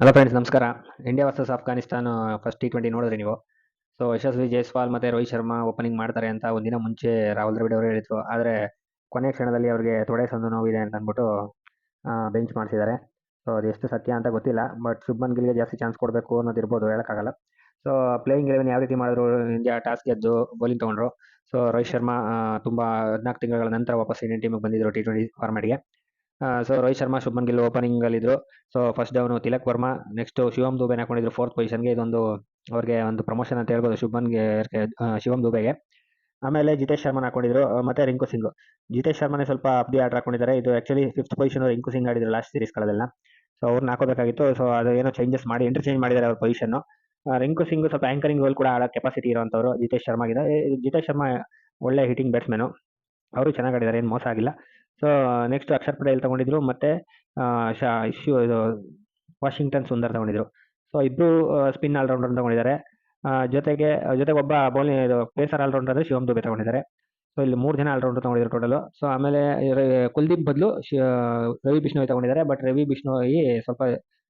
Hello friends ನಮಸ್ಕಾರ. India versus Afghanistan first T twenty ನೋಡಿದ್ರಿ ನೀವು. ಸೊ ಯಶಸ್ವಿ ಜೈಸ್ವಾಲ್ ಮತ್ತು ರೋಹಿತ್ ಶರ್ಮಾ ಓಪನಿಂಗ್ ಮಾಡ್ತಾರೆ ಅಂತ ಒಂದಿನ ಮುಂಚೆ ರಾಹುಲ್ ದ್ರವಿಡ್ ಅವರು ಹೇಳಿದ್ರು. ಆದರೆ ಕೊನೆ ಕ್ಷಣದಲ್ಲಿ ಅವರಿಗೆ ತೊಡೆ ಸಂದು ನೋವಿದೆ ಅಂತ ಅಂದ್ಬಿಟ್ಟು ಬೆಂಚ್ ಮಾಡಿಸಿದ್ದಾರೆ. ಸೊ ಅದು ಎಷ್ಟು ಸತ್ಯ ಅಂತ ಗೊತ್ತಿಲ್ಲ. ಬಟ್ ಶುಭ್ಮನ್ ಗಿಲ್ಗೆ ಜಾಸ್ತಿ ಚಾನ್ಸ್ ಕೊಡಬೇಕು ಅನ್ನೋದು ಇರ್ಬೋದು ಹೇಳೋಕ್ಕಾಗಲ್ಲ. ಸೊ ಪ್ಲೇಯಿಂಗ್ ಎಲೆವೆನ್ ಯಾವ ರೀತಿ ಮಾಡಿದ್ರು ಇಂಡಿಯಾ ಟಾಸ್ ಗೆದ್ದು ಬೌಲಿಂಗ್ ತೊಗೊಂಡ್ರು. ಸೊ ರೋಹಿತ್ ಶರ್ಮಾ ತುಂಬ ಹದಿನಾಲ್ಕು ತಿಂಗಳ ನಂತರ ವಾಪಸ್ ಇಂಡಿಯನ್ ಟೀಮಿಗೆ ಬಂದಿದ್ದರು T twenty ಫಾರ್ಮ್ಯಾಟ್ಗೆ so Rohit Sharma Shubman Gill opening so first ಅವನು ತಿಲಕ್ ವರ್ಮಾ ನೆಕ್ಸ್ಟ್ ಶಿವಮ್ ದುಬೆನ ಹಾಕೊಂಡಿದ್ರು ಫೋರ್ತ್ ಪೊಸಿಷನ್ಗೆ ಇದೊಂದು ಅವ್ರಿಗೆ ಒಂದು ಪ್ರಮೋಷನ್ ಅಂತ ಹೇಳ್ಬೋದು ಶುಭನ್ಗೆ ಶಿವಮ್ ದುಬೆಗೆ. ಆಮೇಲೆ ಜಿತೇಶ್ ಶರ್ಮನ್ ಹಾಕೊಂಡಿದ್ರು ಮತ್ತೆ ರಿಂಕು ಸಿಂಗ್. ಜಿತೇಶ್ ಶರ್ಮನೇ ಸ್ವಲ್ಪ ಅಪ್ಡಿ ಆರ್ಡರ್ ಹಾಕೊಂಡಿದ್ದಾರೆ. ಇದು actually fifth position Rinku Singh ಆಡಿದ್ರು ಲಾಸ್ಟ್ ಸೀರೀಸ್ಗಳೆಲ್ಲ ಸೊ ಅವ್ರನ್ನ ಹಾಕೋಬೇಕಾಗಿತ್ತು. ಸೊ ಅದು ಏನೋ ಚೇಂಜಸ್ ಮಾಡಿ ಇಂಟರ್ಚೇಂಜ್ ಮಾಡಿದ್ದಾರೆ ಅವ್ರ ಪೊಸಿಷನ್ ರಿಂಕು ಸಿಂಗ್ ಸ್ವಲ್ಪ ಆಂಕರಿಂಗ್ ರೋಲ್ ಕೂಡ ಆಡೋ ಕೆಪಾಸಿಟಿ ಇರುವಂಥವ್ರು ಜಿತೇಶ್ ಶರ್ಮಾಗಿದೆ. ಜಿತೇಶ್ ಶರ್ಮಾ ಒಳ್ಳೆ ಹಿಟ್ಟಿಂಗ್ ಬ್ಯಾಟ್ಸ್ಮನ್ ಅವರು ಚೆನ್ನಾಗಿ ಆಡಿದ್ದಾರೆ, ಏನು ಮೋಸ ಆಗಿಲ್ಲ. ಸೊ ನೆಕ್ಸ್ಟ್ ಅಕ್ಷರ್ ಪಟೇಲ್ ತಗೊಂಡಿದ್ರು, ಮತ್ತೆ ಶಾ ಇದು ವಾಷಿಂಗ್ಟನ್ ಸುಂದರ್ ತಗೊಂಡಿದ್ರು. ಸೊ ಇಬ್ರು ಸ್ಪಿನ್ ಆಲ್ರೌಂಡರ್ ತಗೊಂಡಿದ್ದಾರೆ. ಜೊತೆಗೆ ಜೊತೆಗೆ ಒಬ್ಬ ಬೌಲಿಂಗ್ ಇದು ಪೇಸರ್ ಆಲ್ರೌಂಡರ್ ಅಂದ್ರೆ ಶಿವಮ್ ದುಬೆ ತಗೊಂಡಿದ್ದಾರೆ. ಸೊ ಇಲ್ಲಿ ಮೂರು ಜನ ಆಲ್ರೌಂಡರ್ ತಗೊಂಡಿದ್ರು ಟೋಟಲು ಸೊ ಆಮೇಲೆ ಕುಲ್ದೀಪ್ ಬದಲು ರವಿ ಬಿಷ್ಣೋಯ್ ತಗೊಂಡಿದ್ದಾರೆ ಬಟ್ ರವಿ ಬಿಷ್ಣೋಯ್ ಸ್ವಲ್ಪ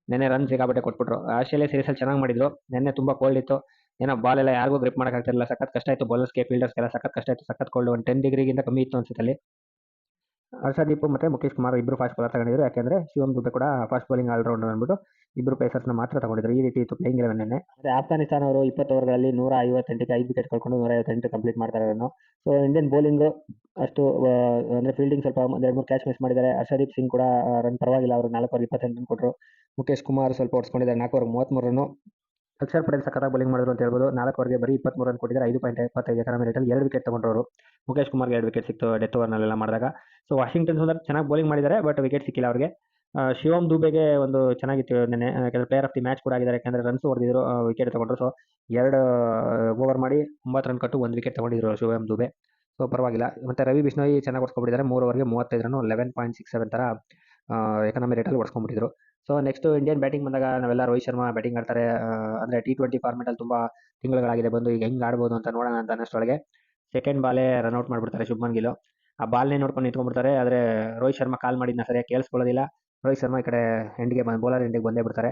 ನೆನ್ನೆ ರನ್ ಸಿಗಾಬಟ್ಟೆ ಕೊಟ್ಬಿಟ್ರು. ಆಸ್ಟ್ರೇಲಿಯಾ ಸೀರೀಸಲ್ಲಿ ಚೆನ್ನಾಗಿ ಮಾಡಿದ್ರು. ನೆನ್ನೆ ತುಂಬಾ ಕೋಲ್ಡ್ ಇತ್ತು. ಏನೋ ಬಾಲ್ ಎಲ್ಲ ಯಾರಿಗೂ ಗ್ರಿಪ್ ಮಾಡೋಕ್ಕಾಗ್ತಿರಲಿಲ್ಲ ಸಖತ್ ಕಷ್ಟ ಆಯಿತು ಬೌಲರ್ಸ್ಗೆ ಫೀಲ್ಡರ್ಸ್ಗೆಲ್ಲ ಸಖತ್ ಕಷ್ಟ ಆಯಿತು ಸಖತ್ ಕೋಲ್ಡ್ ಒಂದು ಟೆನ್ ಡಿಗ್ರಿಗಿಂತ ಕಮ್ಮಿ ಇತ್ತು ಅನ್ಸುತ್ತೆ ಅಲ್ಲಿ. ಹರ್ಷದೀಪ್ ಮತ್ತು ಮುಖೇಶ್ ಕುಮಾರ್ ಇಬ್ಬರು ಫಾಸ್ಟ್ ಬಾಲರ್ ತಗೊಂಡಿದ್ರು. ಯಾಕೆಂದ್ರೆ ಶಿವಮ್ ದುಬೆ ಕೂಡ ಫಾಸ್ಟ್ ಬೌಲಿಂಗ್ ಆಲ್ರೌಂಡರ್ ಅಂದ್ಬಿಟ್ಟು ಇಬ್ಬರು ಪೇಸರ್ಸ್ನ ಮಾತ್ರ ತಗೊಂಡಿದ್ರು. ಈ ರೀತಿ ಇತ್ತು ಪ್ಲೇಯಿಂಗ್ ಇಲೆವೆನ್ ನಿನ್ನೆ. ಅದೇ ಆಫ್ಘಾನಿಸ್ತಾನ ಅವರು ಇಪ್ಪತ್ತು ಓವರ್ಗಳಲ್ಲಿ ನೂರ ಐವತ್ತೆಂಟಕ್ಕೆ ಐದು ವಿಕೆಟ್ ಕಳ್ಕೊಂಡು ನೂರ ಐವತ್ತೆಂಟು ಕಂಪ್ಲೀಟ್ ಮಾಡ್ತಾರೆ ಅವರನ್ನು ಸೊ ಇಂಡಿಯನ್ ಬೌಲಿಂಗ್ ಅಷ್ಟು ಅಂದರೆ ಅಂದ್ರೆ ಫೀಲ್ಡಿಂಗ್ ಸ್ವಲ್ಪ ಎರಡು ಮೂರು ಕ್ಯಾಚ್ ಮಿಸ್ ಮಾಡಿದ್ದಾರೆ. ಹರ್ಷದೀಪ್ ಸಿಂಗ್ ಕೂಡ ರನ್ ಪರವಾಗಿಲ್ಲ. ಅವರು ನಾಲ್ಕು ಓವರ್ ಇಪ್ಪತ್ತೆಂಟು ರನ್ ಕೊಟ್ಟರು ಮುಖೇಶ್ ಕುಮಾರ್ ಸ್ವಲ್ಪ ಹೊಡ್ಸ್ಕೊಂಡಿದ್ದಾರೆ. ನಾಲ್ಕು ಓವರ್ ಮೂವತ್ತ್ಮೂರು ರನ್ನು ಅಕ್ಷರ್ ಪಟೇಲ್ ಸಖತ್ತಾಗಿ ಬೌಲಿಂಗ್ ಮಾಡಿದ್ರು ಅಂತ ಹೇಳ್ಬೋದು. ನಾಲ್ಕು ಓವರ್ಗೆ ಬರೀ ಇಪ್ಪತ್ತ್ಮೂರು ರನ್ ಕೊಟ್ಟಿದ್ದಾರೆ. ಐದು ಪಾಯಿಂಟ್ ಎಪ್ಪತ್ತೈದು ಎಕರೆ ರೇಟಲ್ಲಿ ಎರಡು ವಿಕೆಟ್ ತಗೊಂಡ್ರು. ಮುಖೇಶ್ ಕುಮಾರ್ಗೆ ಎರಡು ವಿಕೆಟ್ ಸಿಕ್ತು ಡೆತ್ ಓವರ್ನಲ್ಲೆಲ್ಲ ಮಾಡಿದಾಗ. ಸೊ ವಾಷಿಂಗ್ಟನ್ ಸುಂದರ್ ಚೆನ್ನಾಗಿ ಬೌಲಿಂಗ್ ಮಾಡಿದ್ದಾರೆ ಬಟ್ ವಿಕೆಟ್ ಸಿಕ್ಕಿಲ್ಲ ಅವ್ರಿಗೆ. ಶಿವಮ್ ದುಬೆಗೆ ಒಂದು ಚೆನ್ನಾಗಿತ್ತು ನೆನೆ ಯಾಕಂದ್ರೆ ಪ್ಲೇಯರ್ ಆಫ್ ದಿ ಮ್ಯಾಚ್ ಕೂಡ ಆಗಿದ್ದಾರೆ. ಯಾಕಂದ್ರೆ ರನ್ಸ್ ಹೊಡೆದಿದ್ರು ವಿಕೆಟ್ ತಗೊಂಡ್ರು. ಸೊ ಎರಡು ಓವರ್ ಮಾಡಿ ಒಂಬತ್ತು ರನ್ ಕಟ್ಟು ಒಂದು ವಿಕೆಟ್ ತಗೊಂಡಿದ್ರು ಶಿವಮ್ ದುಬೆ. ಸೊ ಪರವಾಗಿಲ್ಲ. ಮತ್ತೆ ರವಿ ಬಿಷ್ಣೋಯಿ ಚೆನ್ನಾಗಿ ಹೊಡ್ಸ್ಕೊಂಡ್ಬಿಟ್ಟಿದ್ದಾರೆ. ಮೂರು ಓವರ್ಗೆ ಮೂವತ್ತೈದು run eleven point six seven ಥರ ಎಕನಾಮಿ ರೇಟಲ್ಲಿ ಹೊಡ್ಸ್ಕೊಂಡ್ಬಿಟ್ಟಿದ್ರು. ಸೊ ನೆಕ್ಸ್ಟ್ ಇಂಡಿಯನ್ ಬ್ಯಾಟಿಂಗ್ ಬಂದಾಗ ನಾವೆಲ್ಲ ರೋಹಿತ್ ಶರ್ಮಾ ಬ್ಯಾಟಿಂಗ್ ಆಡ್ತಾರೆ. ಅಂದರೆ ಟಿ ಟ್ವೆಂಟಿ ಫಾರ್ಮೆಟಲ್ಲಿ ತುಂಬಾ ತಿಂಗಳುಗಳಾಗಿದೆ. ಬಂದು ಈಗ ಹೆಂಗೆ ಆಡ್ಬೋದು ಅಂತ ನೋಡೋಣ ಅಂತ ಅನ್ನೋಷ್ಟೊಳಗೆ ಸೆಕೆಂಡ್ ಬಾಲೇ ರನ್ಔಟ್ ಮಾಡಿಬಿಡ್ತಾರೆ ಶುಭ್ಮನ್ ಗಿಲ್. ಆ ಬಾಲ್ನೇ ನೋಡ್ಕೊಂಡು ನಿಂತ್ಕೊಂಡ್ಬಿಡ್ತಾರೆ. ಆದರೆ ರೋಹಿತ್ ಶರ್ಮಾ ಕಾಲ್ ಮಾಡಿದ್ನ ಸರಿಯಾಗಿ ಕೇಳಿಸ್ಕೊಳ್ಳೋದಿಲ್ಲ. ರೋಹಿತ್ ಶರ್ಮಾ ಈ ಕಡೆ ಎಂಡ್ಗೆ ಬಂದು ಬೌಲರ್ ಎಂಡಿಗೆ ಬಂದೇ ಬಿಡ್ತಾರೆ.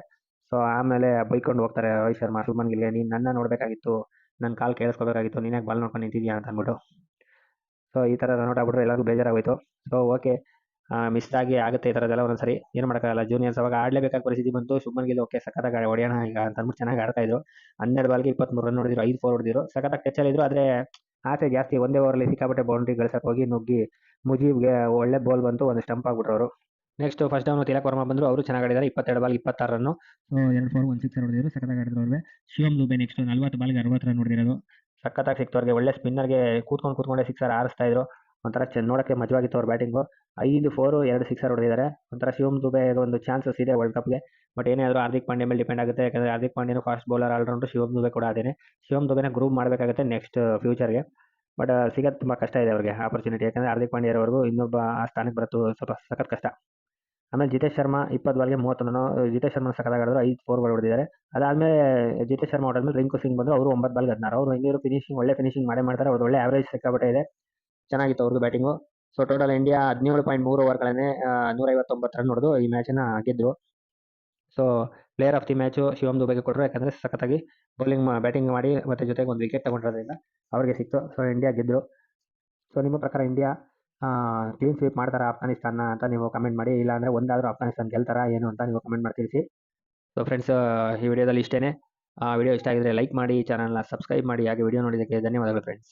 ಸೊ ಆಮೇಲೆ ಬೈಕೊಂಡು ಹೋಗ್ತಾರೆ ರೋಹಿತ್ ಶರ್ಮಾ, ಶುಭ್ಮನ್ ಗಿಲ್ಗೆ, ನೀನು ನನ್ನ ನೋಡಬೇಕಾಗಿತ್ತು. ನನ್ನ ಕಾಲ್ ಕೇಳಿಸ್ಕೋಬೇಕಾಗಿತ್ತು. ನೀನಾಗಿ ಬಾಲ್ ನೋಡ್ಕೊಂಡು ನಿಂತಿದ್ಯಾ? ಅಂತ ಅಂದ್ಬಿಟ್ಟು. ಸೊ ಈ ಥರ ರನ್ಔಟ್ ಆಗ್ಬಿಟ್ರೆ ಎಲ್ಲರಿಗೂ ಬೇಜಾರಾಗೋಯ್ತು. ಸೊ ಓಕೆ ಮಿಸ್ ಆಗಿ ಆಗುತ್ತೆ ಈ ಥರದ್ದೆಲ್ಲ ಒಂದೊಂದ್ಸರಿ. ಏನು ಮಾಡೋಕ್ಕಾಗಲ್ಲ ಜೂನಿಯರ್ಸ್ ಅವಾಗ ಆಡಲೇಬೇಕಾದ ಪರಿಸ್ಥಿತಿ ಬಂತು. ಶುಭ್ಮನ್ ಗಿಲ್ ಓಕೆ ಸಖತ್ತಾಗಿ ಹೊಡೆಯೋಣ ಈಗ ಅಂತ ಅಂದ್ಬಿಟ್ಟು ಚೆನ್ನಾಗಿ ಆಡ್ತಾ ಇದ್ರು. ಹನ್ನೆರಡು ಬಾಲ್ಗೆ ಇಪ್ಪತ್ಮೂರು ರನ್ ಹೊಡೆದಿದ್ರು ಐದು ಫೋರ್ ಹೊಡೆದಿದ್ರು. ಸಖತ್ತಾಗಿ ಟಚ್ ಇದ್ರು. ಆದರೆ ಆಸೆ ಜಾಸ್ತಿ ಒಂದೇ ಓವರಲ್ಲಿ ಸಿಕ್ಕಾಪಟ್ಟೆ ಬೌಂಡ್ರಿ ಗಳಿಸಕ್ಕೆ ಹೋಗಿ ನುಗ್ಗಿ ಮುಜೀಬ್ಗೆ ಒಳ್ಳೆ ಬಾಲ್ ಬಂತು ಒಂದು ಸ್ಟಂಪ್ ಆಗ್ಬಿಟ್ರು ಅವರು next first down Tilak Varma ಬಂದ್ರು. ಅವರು ಚೆನ್ನಾಗಿ ಆಡಿದ್ದಾರೆ. ಇಪ್ಪತ್ತೆರಡು ಬಾಲ್ ಇಪ್ಪತ್ತಾರು ರನ್ನು ಎರಡು ಫೋರ್ ಒಂದು ಸಿಕ್ಸ್ ಹೊಡೆದಿದ್ರು. ಸಖತ್ತಾಗಿ ಆಡಿದ್ರು ಅವ್ರಿಗೆ ಶಿವಮ್ ದುಬೆ ನೆಕ್ಸ್ಟ್ ನಲ್ವತ್ತು ಬಾಲ್ಗೆ ಅರವತ್ತು ರನ್ ಹೊಡೆದಿರೋದು. ಸಖತ್ತಾಗಿ ಸಿಕ್ತವ್ರಿಗೆ ಒಳ್ಳೆ ಸ್ಪಿನ್ನರ್ಗೆ ಕೂತ್ಕೊಂಡು ಕೂತ್ಕೊಂಡೆ ಸಿಕ್ಸರ್ ಆರಿಸ್ತಾ ಇದ್ರು. ಒಂಥರ ಚೆನ್ನ ನೋಡೋಕ್ಕೆ ಮಜವಾಗಿತ್ತು ಅವ್ರ ಬ್ಯಾಟಿಂಗು ಐದು ಫೋರು ಎರಡು ಸಿಕ್ಸರ್ ಹೊಡೆದಿದ್ದಾರೆ. ಒಂಥರ ಶಿವಮ್ ದುಬೆ ಒಂದು ಚಾನ್ಸಸ್ ಇದೆ ವರ್ಲ್ಡ್ ಕಪ್ಗೆ ಬಟ್ ಏನೇ ಹಾರ್ದಿಕ್ ಪಾಂಡ್ಯ ಮೇಲೆ ಡಿಪೆಂಡ್ ಆಗುತ್ತೆ. ಯಾಕಂದರೆ Hardik ಪಾಂಡ್ಯನು fast bowler allrounder Shivam Dube ಕೂಡ ಅದೇ ಶಿವಮ್ ದುಬೆನ ಗ್ರೂಪ್ ಮಾಡಬೇಕಾಗುತ್ತೆ ನೆಕ್ಸ್ಟ್ ಫ್ಯೂಚರ್ಗೆ ಬಟ್ ಸಿಗೋದು ತುಂಬ ಕಷ್ಟ ಇದೆ ಅವ್ರಿಗೆ ಆಪರ್ಚುನಿಟಿ ಯಾಕಂದರೆ ಹಾರ್ದಿಕ್ ಪಾಂಡ್ಯ ಇರೋವರೆಗೂ ಇನ್ನೊಬ್ಬ ಆ ಸ್ಥಾನಕ್ಕೆ ಬರೋದು ಸ್ವಲ್ಪ ಸಖತ್ ಕಷ್ಟ. ಆಮೇಲೆ ಜಿತೇಶ್ ಶರ್ಮಾ ಇಪ್ಪತ್ತು ಬಾಲ್ಗೆ ಮೂವತ್ತೊಂದು ರನ್ ಜಿತೇಶ್ ಶರ್ಮಾ ಸಖತ್ತಾಗಿ ಐದು ಐದು ಬಾಲ್ ಹೊಡೆದಿದ್ದಾರೆ. ಅದಾದಮೇಲೆ ಜಿತೇಶ್ ಶರ್ಮಾ ಹೊಡೆದ್ಮೇಲೆ ರಿಂಕು ಸಿಂಗ್ ಬಂದರು. ಅವರು ಒಂಬತ್ತು ಬಾಲ್ಗೆ ಹದಿನಾರು ಅವರು ಹೆಂಗಿರು ಫಿನಿಶಿಂಗ್ ಒಳ್ಳೆ ಫಿನಿಶಿಂಗ್ ಮಾಡೇ ಮಾಡ್ತಾರೆ. ಅವ್ರದ್ದು ಒಳ್ಳೆ ಆವರೇಜ್ ಸಿಕ್ಕಾಪಟ್ಟೆ ಇದೆ. ಚೆನ್ನಾಗಿತ್ತು ಅವ್ರದ್ದು ಬ್ಯಾಟಿಂಗು ಸೊ ಟೋಟಲ್ ಇಂಡಿಯಾ ಹದಿನೇಳು ಪಾಯಿಂಟ್ ಮೂರು ಓವರ್ಗಳನ್ನೇ ನೂರೈವತ್ತೊಂಬತ್ತು ರನ್ ಹೊಡೆದು ಈ ಮ್ಯಾಚನ್ನು ಗೆದ್ದರು so player of the match Shivam ದುಬೆಗೆ ಕೊಟ್ಟರು ಯಾಕಂದರೆ ಸಖತ್ತಾಗಿ ಬೌಲಿಂಗ್ ಬ್ಯಾಟಿಂಗ್ ಮಾಡಿ ಮತ್ತು ಜೊತೆಗೆ ಒಂದು ವಿಕೆಟ್ ತಗೊಂಡಿರೋದ್ರಿಂದ ಅವ್ರಿಗೆ ಸಿಕ್ತು. ಸೊ ಇಂಡಿಯಾ ಗೆದ್ದರು ಸೊ ನಿಮ್ಮ ಪ್ರಕಾರ ಇಂಡಿಯಾ ಕ್ಲೀನ್ ಸ್ವೀಪ್ ಮಾಡ್ತಾರಾ ಅಫ್ಘಾನಿಸ್ತಾನ ಅಂತ ನೀವು ಕಮೆಂಟ್ ಮಾಡಿ, ಇಲ್ಲಾಂದರೆ ಒಂದಾದರೂ ಅಫ್ಘಾನಿಸ್ತಾನ ಗೆಲ್ತಾರಾ ಏನು ಅಂತ ನೀವು ಕಮೆಂಟ್ ಮಾಡಿ ತಿಳಿಸಿ ಸೊ ಫ್ರೆಂಡ್ಸ್ ಈ ವಿಡಿಯೋದಲ್ಲಿ ಇಷ್ಟೇ ಆ, ವಿಡಿಯೋ ಇಷ್ಟ ಆಗಿದ್ರೆ ಲೈಕ್ ಮಾಡಿ ಚಾನಲ್ನ ಸಬ್ಸ್ಕ್ರೈಬ್ ಮಾಡಿ, ಹಾಗೆ ವಿಡಿಯೋ ನೋಡಿದ್ದಕ್ಕೆ ಧನ್ಯವಾದಗಳು ಫ್ರೆಂಡ್ಸ್